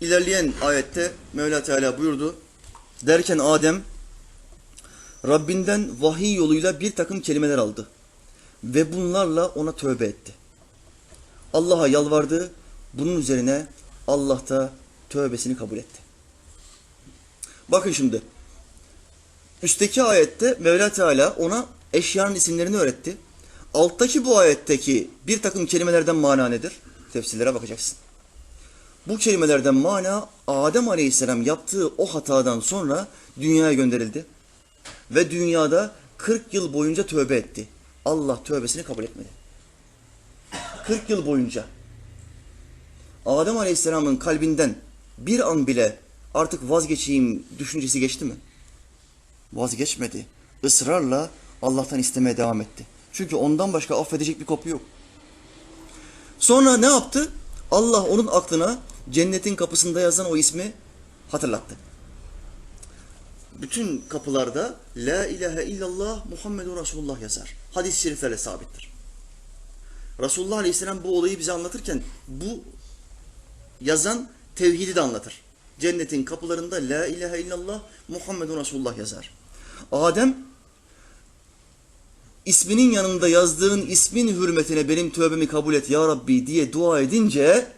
ilerleyen ayette Mevla Teala buyurdu. Derken Adem Rabbinden vahiy yoluyla bir takım kelimeler aldı. Ve bunlarla ona tövbe etti. Allah'a yalvardı. Bunun üzerine Allah da tövbesini kabul etti. Bakın şimdi. Üstteki ayette Mevla Teala ona eşyanın isimlerini öğretti. Alttaki bu ayetteki bir takım kelimelerden mana nedir? Tefsirlere bakacaksın. Bu kelimelerden mana Adem Aleyhisselam yaptığı o hatadan sonra dünyaya gönderildi. Ve dünyada 40 yıl boyunca tövbe etti. Allah tövbesini kabul etmedi. 40 yıl boyunca. Adem Aleyhisselam'ın kalbinden bir an bile artık vazgeçeyim düşüncesi geçti mi? Vazgeçmedi. Israrla Allah'tan istemeye devam etti. Çünkü ondan başka affedecek bir kopu yok. Sonra ne yaptı? Allah onun aklına cennetin kapısında yazan o ismi hatırlattı. Bütün kapılarda La ilahe illallah Muhammedur Resulullah yazar. Hadis-i şeriflerle sabittir. Resulullah Aleyhisselam bu olayı bize anlatırken bu yazan tevhidi de anlatır. Cennetin kapılarında La ilahe illallah Muhammedun Resulullah yazar. Adem isminin yanında yazdığın ismin hürmetine benim tövbemi kabul et ya Rabbi diye dua edince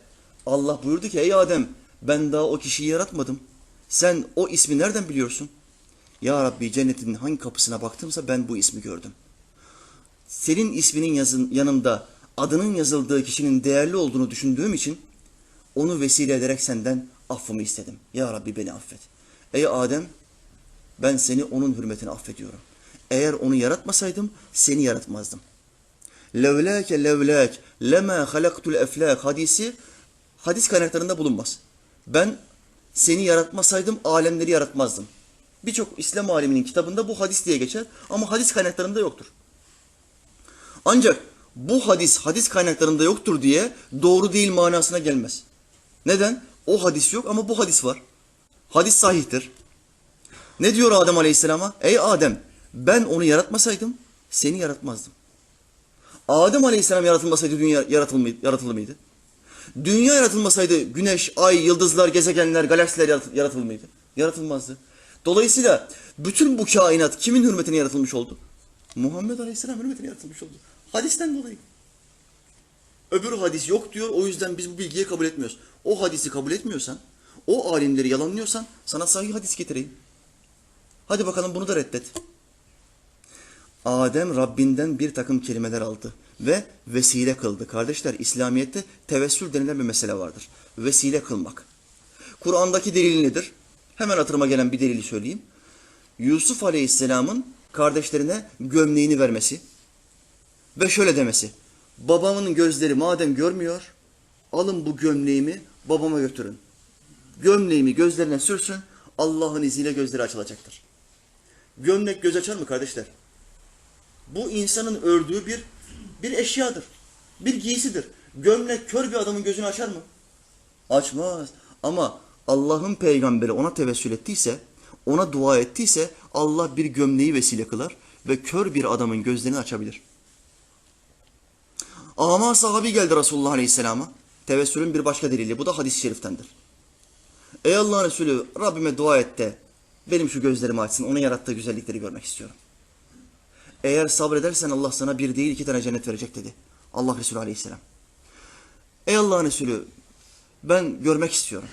Allah buyurdu ki ey Adem ben daha o kişiyi yaratmadım. Sen o ismi nereden biliyorsun? Ya Rabbi cennetin hangi kapısına baktımsa ben bu ismi gördüm. Senin isminin yazın, yanında adının yazıldığı kişinin değerli olduğunu düşündüğüm için onu vesile ederek senden affımı istedim. Ya Rabbi beni affet. Ey Adem ben seni onun hürmetine affediyorum. Eğer onu yaratmasaydım seni yaratmazdım. Levlâke levlâk lemâ halaktul eflâk hadisi hadis kaynaklarında bulunmaz. Ben seni yaratmasaydım alemleri yaratmazdım. Birçok İslam aliminin kitabında bu hadis diye geçer ama hadis kaynaklarında yoktur. Ancak bu hadis hadis kaynaklarında yoktur diye doğru değil manasına gelmez. Neden? O hadis yok ama bu hadis var. Hadis sahihtir. Ne diyor Adem Aleyhisselam'a? Ey Adem ben onu yaratmasaydım seni yaratmazdım. Adem Aleyhisselam yaratılmasaydı dünya yaratılır yaratılır mıydı? Dünya yaratılmasaydı güneş, ay, yıldızlar, gezegenler, galaksiler yarat- yaratılır mıydı? Yaratılmazdı. Dolayısıyla bütün bu kainat kimin hürmetine yaratılmış oldu? Muhammed Aleyhisselam hürmetine yaratılmış oldu. Hadisten dolayı. Öbür hadis yok diyor. O yüzden biz bu bilgiyi kabul etmiyoruz. O hadisi kabul etmiyorsan, o alimleri yalanlıyorsan sana sahih hadis getireyim. Hadi bakalım bunu da reddet. Adem Rabbinden bir takım kelimeler aldı ve vesile kıldı. Kardeşler İslamiyet'te tevessül denilen bir mesele vardır. Vesile kılmak. Kur'an'daki delil nedir? Hemen hatırıma gelen bir delili söyleyeyim. Yusuf Aleyhisselam'ın kardeşlerine gömleğini vermesi ve şöyle demesi. Babamın gözleri madem görmüyor, alın bu gömleğimi babama götürün. Gömleğimi gözlerine sürsün, Allah'ın izniyle gözleri açılacaktır. Gömlek göz açar mı kardeşler? Bu insanın ördüğü bir bir eşyadır. Bir giysidir. Gömlek kör bir adamın gözünü açar mı? Açmaz. Ama Allah'ın peygamberi ona tevessül ettiyse, ona dua ettiyse Allah bir gömleği vesile kılar ve kör bir adamın gözlerini açabilir. Ama sahabi geldi Resulullah Aleyhisselam'a. Tevessülün bir başka delili. Bu da hadis-i şeriftendir. Ey Allah'ın Resulü Rabbime dua et de benim şu gözlerimi açsın. Onun yarattığı güzellikleri görmek istiyorum. Eğer sabredersen Allah sana bir değil iki tane cennet verecek dedi. Allah Resulü Aleyhisselam. Ey Allah'ın Resulü ben görmek istiyorum.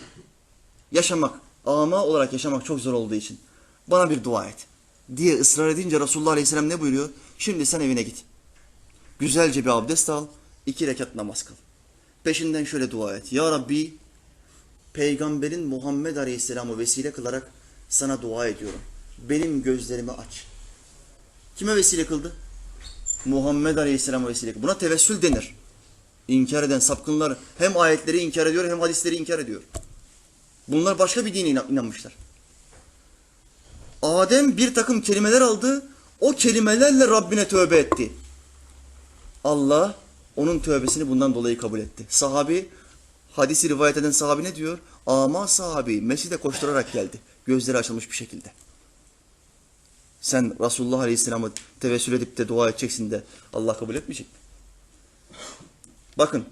Yaşamak, ama olarak yaşamak çok zor olduğu için bana bir dua et. Diye ısrar edince Resulullah Aleyhisselam ne buyuruyor? Şimdi sen evine git. Güzelce bir abdest al, iki rekat namaz kıl. Peşinden şöyle dua et. Ya Rabbi, Peygamberin Muhammed Aleyhisselam'ı vesile kılarak sana dua ediyorum. Benim gözlerimi aç. Kime vesile kıldı? Muhammed Aleyhisselam'a vesile kıldı. Buna tevessül denir. İnkar eden sapkınlar hem ayetleri inkar ediyor hem hadisleri inkar ediyor. Bunlar başka bir dine inan- inanmışlar. Adem bir takım kelimeler aldı. O kelimelerle Rabbine tövbe etti. Allah onun tövbesini bundan dolayı kabul etti. Sahabi, hadisi rivayet eden sahabi ne diyor? Ama sahabi mescide koşturarak geldi. Gözleri açılmış bir şekilde. Sen Resulullah Aleyhisselam'ı tevessül edip de dua edeceksin de Allah kabul etmeyecek mi? Bakın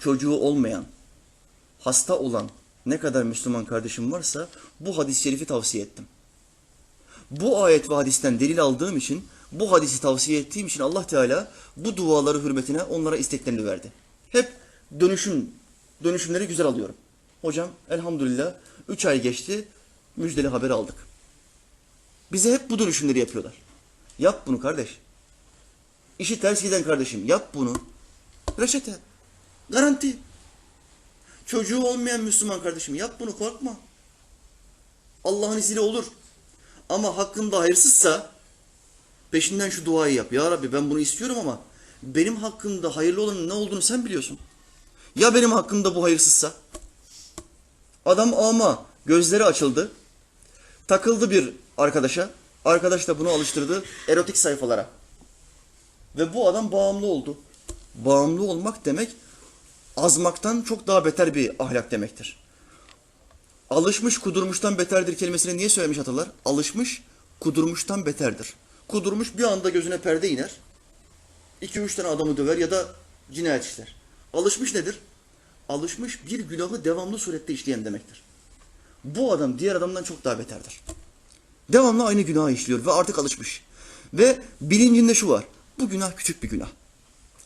çocuğu olmayan, hasta olan, ne kadar Müslüman kardeşim varsa bu hadis-i şerifi tavsiye ettim. Bu ayet ve hadisten delil aldığım için, bu hadisi tavsiye ettiğim için Allah Teala bu duaları hürmetine onlara isteklerini verdi. Hep dönüşüm, dönüşümleri güzel alıyorum. Hocam elhamdülillah 3 ay geçti, müjdeli haber aldık. Bize hep bu dönüşümleri yapıyorlar. Yap bunu kardeş. İşi ters giden kardeşim yap bunu. Reçete. Garanti. Çocuğu olmayan Müslüman kardeşim yap bunu korkma. Allah'ın izniyle olur. Ama hakkında hayırsızsa peşinden şu duayı yap. Ya Rabbi ben bunu istiyorum ama benim hakkımda hayırlı olanın ne olduğunu sen biliyorsun. Ya benim hakkımda bu hayırsızsa? Adam ama gözleri açıldı. Takıldı bir arkadaşa. Arkadaş da bunu alıştırdı erotik sayfalara. Ve bu adam bağımlı oldu. Bağımlı olmak demek azmaktan çok daha beter bir ahlak demektir. Alışmış kudurmuştan beterdir kelimesini niye söylemiş atalar? Alışmış kudurmuştan beterdir. Kudurmuş bir anda gözüne perde iner. İki üç tane adamı döver ya da cinayet işler. Alışmış nedir? Alışmış bir günahı devamlı surette işleyen demektir. Bu adam diğer adamdan çok daha beterdir. Devamlı aynı günahı işliyor ve artık alışmış. Ve bilincinde şu var. Bu günah küçük bir günah.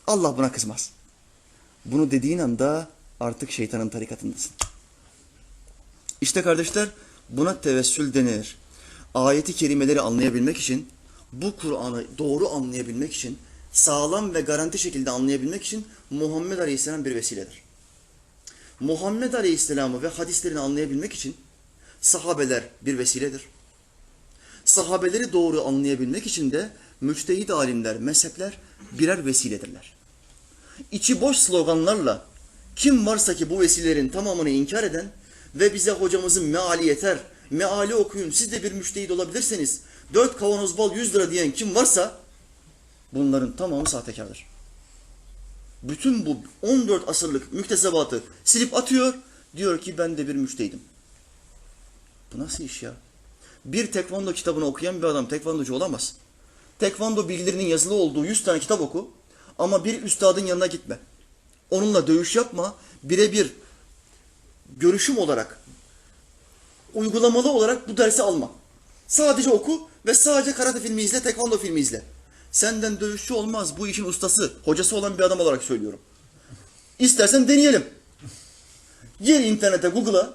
Allah buna kızmaz. Bunu dediğin anda artık şeytanın tarikatındasın. İşte kardeşler buna tevessül denir. Ayeti kerimeleri anlayabilmek için, bu Kur'an'ı doğru anlayabilmek için, sağlam ve garanti şekilde anlayabilmek için Muhammed Aleyhisselam bir vesiledir. Muhammed Aleyhisselam'ı ve hadislerini anlayabilmek için sahabeler bir vesiledir. Sahabeleri doğru anlayabilmek için de müçtehid alimler, mezhepler birer vesiledirler. İçi boş sloganlarla kim varsa ki bu vesilelerin tamamını inkar eden ve bize hocamızın meali yeter, meali okuyun siz de bir müştehid olabilirsiniz, dört kavanoz bal 100 lira diyen kim varsa bunların tamamı sahtekardır. Bütün bu 14 asırlık müktesebatı silip atıyor, diyor ki ben de bir müştehidim. Bu nasıl iş ya? Bir tekvando kitabını okuyan bir adam tekvandocu olamaz. Tekvando bilgilerinin yazılı olduğu 100 tane kitap oku ama bir üstadın yanına gitme. Onunla dövüş yapma, birebir görüşüm olarak, uygulamalı olarak bu dersi alma. Sadece oku ve sadece karate filmi izle, tekvando filmi izle. Senden dövüşçü olmaz, bu işin ustası, hocası olan bir adam olarak söylüyorum. İstersen deneyelim. Gir internete, Google'a,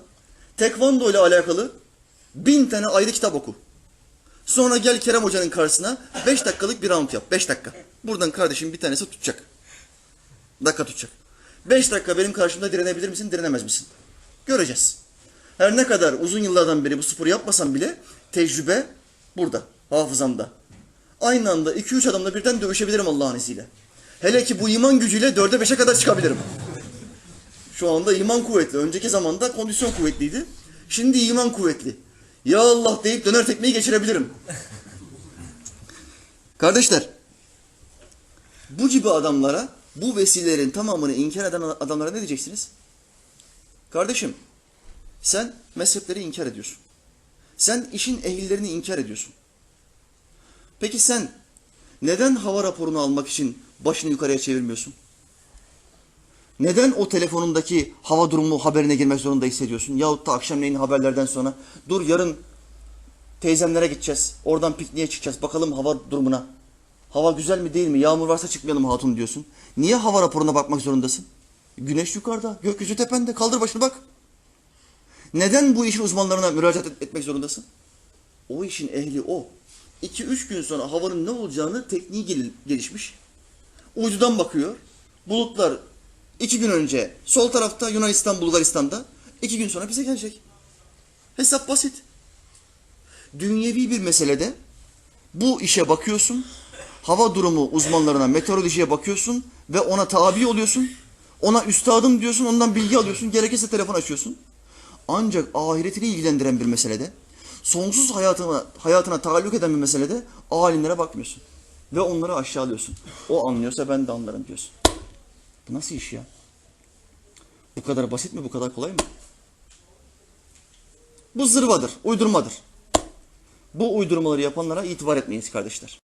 tekvando ile alakalı bin tane ayrı kitap oku. Sonra gel Kerem Hoca'nın karşısına 5 dakikalık bir round yap. 5 dakika. Buradan kardeşim bir tanesi tutacak. Dakika tutacak. 5 dakika benim karşımda direnebilir misin, direnemez misin? Göreceğiz. Her ne kadar uzun yıllardan beri bu sporu yapmasam bile tecrübe burada, hafızamda. Aynı anda 2-3 adamla birden dövüşebilirim Allah'ın izniyle. Hele ki bu iman gücüyle 4'e 5'e kadar çıkabilirim. Şu anda iman kuvvetli. Önceki zamanda kondisyon kuvvetliydi. Şimdi iman kuvvetli. Ya Allah deyip döner tekmeyi geçirebilirim. Kardeşler, bu gibi adamlara, bu vesilelerin tamamını inkar eden adamlara ne diyeceksiniz? Kardeşim, sen mezhepleri inkar ediyorsun. Sen işin ehillerini inkar ediyorsun. Peki sen neden hava raporunu almak için başını yukarıya çevirmiyorsun? Neden o telefonundaki hava durumu haberine girmek zorunda hissediyorsun? Yahut da akşamleyin haberlerden sonra dur yarın teyzemlere gideceğiz. Oradan pikniğe çıkacağız. Bakalım hava durumuna. Hava güzel mi değil mi? Yağmur varsa çıkmayalım hatun diyorsun. Niye hava raporuna bakmak zorundasın? Güneş yukarıda, gökyüzü tepende. Kaldır başını bak. Neden bu işin uzmanlarına müracaat et- etmek zorundasın? O işin ehli o. 2-3 gün sonra havanın ne olacağını tekniği gel- gelişmiş. Uydudan bakıyor. Bulutlar iki gün önce sol tarafta Yunanistan, Bulgaristan'da. iki gün sonra bize gelecek. Hesap basit. Dünyevi bir meselede bu işe bakıyorsun. Hava durumu uzmanlarına, meteorolojiye bakıyorsun ve ona tabi oluyorsun. Ona üstadım diyorsun, ondan bilgi alıyorsun. Gerekirse telefon açıyorsun. Ancak ahiretini ilgilendiren bir meselede, sonsuz hayatına, hayatına taalluk eden bir meselede alimlere bakmıyorsun. Ve onları aşağılıyorsun. O anlıyorsa ben de anlarım diyorsun. Bu nasıl iş ya? Bu kadar basit mi? Bu kadar kolay mı? Bu zırvadır, uydurmadır. Bu uydurmaları yapanlara itibar etmeyiz kardeşler.